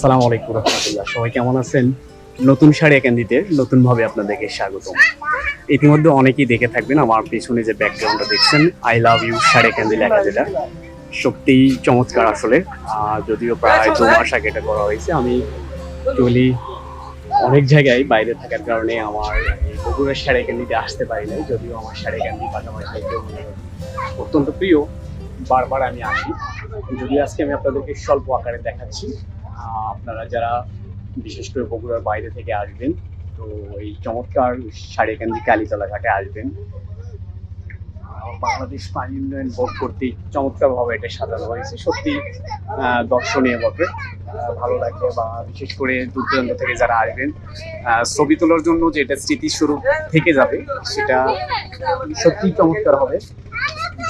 সালাম আলাইকুম রহমতুল্লাহ। সবাই কেমন আছেন? নতুন শাড়ি ক্যান্ডিতে নতুনভাবে আপনাদেরকে স্বাগতম। ইতিমধ্যে অনেকেই দেখে থাকবেন আমার পেছনে যে ব্যাকগ্রাউন্ডটা দেখছেন I love you sari candy লেখা যেটা। সত্যিই চমৎকার আসলে। যদিও প্রায় দু মাস আগে এটা করা হয়েছে, আমি অ্যাকচুয়ালি অনেক জায়গায় বাইরে থাকার কারণে আমার বগুড়ার শাড়ি ক্যান্ডিতে আসতে পারি নাই, যদিও আমার শাড়ি ক্যান্ডি পাশাপাশি অত্যন্ত প্রিয়। বারবার আমি আসি। যদিও আজকে আমি আপনাদেরকে স্বল্প আকারে দেখাচ্ছি। আপনারা যারা বিশেষ করে বগুড়ার বাইরে থেকে আসবেন, তো এই চমৎকার সারেকান্দি কালীতলা ঘাটে আসবেন। বাংলাদেশ পানি উন্নয়ন বোর্ড কর্তৃক চমৎকারভাবে এটা সাজানো হয়েছে। সত্যি দর্শনীয় বটে। ভালো লাগবে বা বিশেষ করে দূর দূরান্ত থেকে যারা আসবেন ছবি তোলার জন্য যে এটা স্মৃতিস্বরূপ থেকে যাবে, সেটা সত্যি চমৎকার হবে।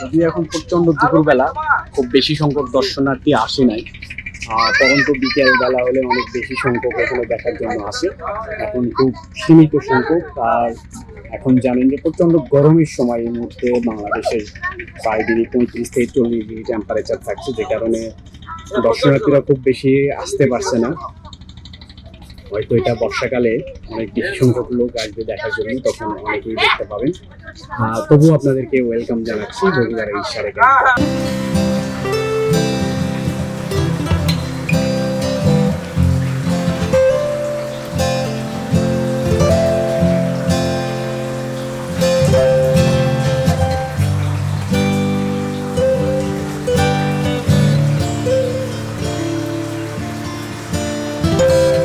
যদিও এখন প্রচণ্ড দুপুরবেলা, খুব বেশি সংখ্যক দর্শনার্থী আসে নাই। পরন্তু বিকেল বেলা হলে অনেক বেশি সংখ্যক এখানে দেখার জন্য আসে। এখন খুব সীমিত সংখ্যক, আর এখন জানেন যে প্রচণ্ড গরমের সময় এই মুহূর্তে বাংলাদেশের প্রায় ডিগ্রি পঁয়ত্রিশ থেকে চল্লিশ ডিগ্রি টেম্পারেচার থাকছে, যে কারণে দর্শনার্থীরা খুব বেশি আসতে পারছে না। হয়তো এটা বর্ষাকালে অনেক বেশি সংখ্যক লোক আসবে দেখার জন্য, তখন অনেকেই দেখতে পাবেন। তবুও আপনাদেরকে ওয়েলকাম জানাচ্ছি, বগুড়ার এই সারে